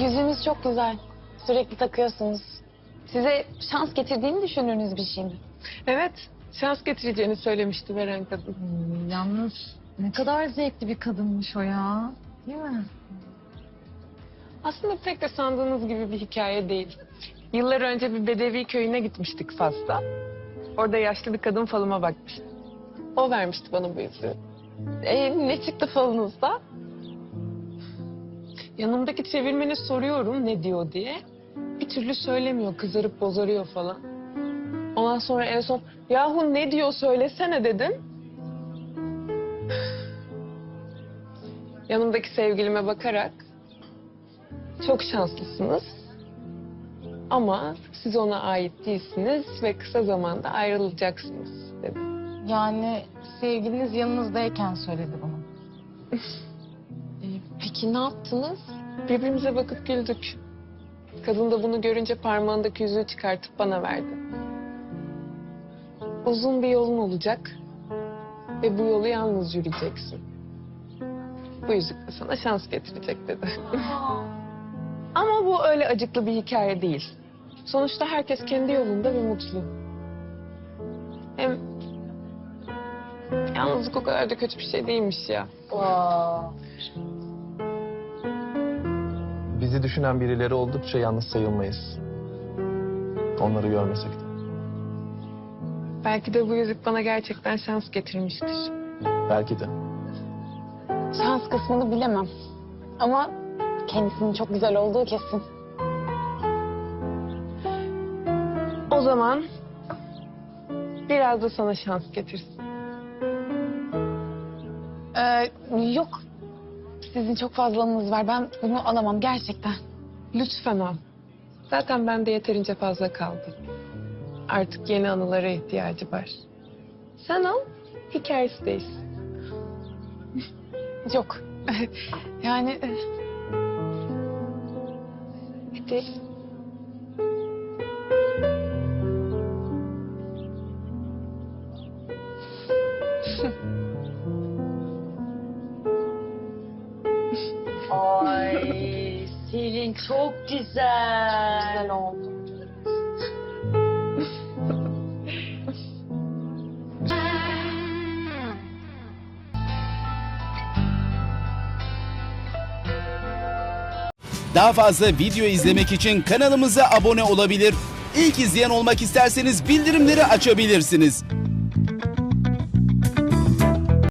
Yüzünüz çok güzel. Sürekli takıyorsunuz. Size şans getirdiğini düşündüğünüz bir şey mi? Evet, şans getireceğini söylemişti veren kadın. Hmm, Yalnız ne kadar zevkli bir kadınmış o ya. Değil mi? Aslında pek de sandığınız gibi bir hikaye değil. Yıllar önce bir bedevi köyüne gitmiştik Fas'ta. Orada yaşlı bir kadın falıma bakmıştı. O vermişti bana bu yüzüğü. E, ne çıktı falınızda? Yanımdaki çevirmeni soruyorum ne diyor diye. Bir türlü söylemiyor, kızarıp bozarıyor falan. Ondan sonra en son yahu ne diyor söylesene dedim. Yanımdaki sevgilime bakarak çok şanslısınız. Ama siz ona ait değilsiniz ve kısa zamanda ayrılacaksınız dedi. Yani sevgiliniz yanınızdayken söyledi bunu. Peki ne yaptınız? Birbirimize bakıp güldük. Kadın da bunu görünce parmağındaki yüzüğü çıkartıp bana verdi. Uzun bir yolun olacak ve bu yolu yalnız yürüyeceksin. Bu yüzük de sana şans getirecek dedi. Ama bu öyle acıklı bir hikaye değil. Sonuçta herkes kendi yolunda ve mutlu. Hem yalnızlık o kadar da kötü bir şey değilmiş ya. Bizi düşünen birileri oldukça yalnız sayılmayız. Onları görmesek de. Belki de bu yüzük bana gerçekten şans getirmiştir. Belki de. Şans kısmını bilemem. Ama kendisinin çok güzel olduğu kesin. O zaman biraz da sana şans getirsin. Ee, yok. Sizin çok fazlalığınız var. Ben bunu alamam gerçekten. Lütfen al. Zaten bende yeterince fazla kaldı. Artık yeni anılara ihtiyacı var. Sen al, hikayesi değişsin. Yok. yani e, Hadi. Ay Selin çok güzel. güzel oldu. Daha fazla video izlemek için kanalımıza abone olabilir. İlk izleyen olmak isterseniz bildirimleri açabilirsiniz.